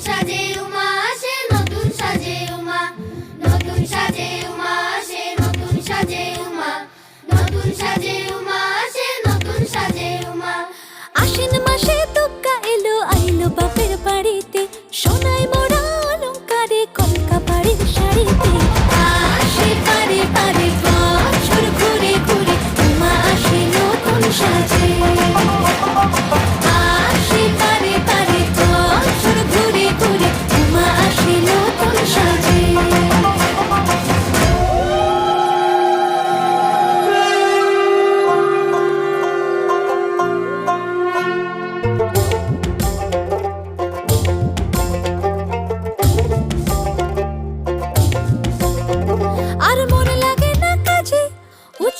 সাজে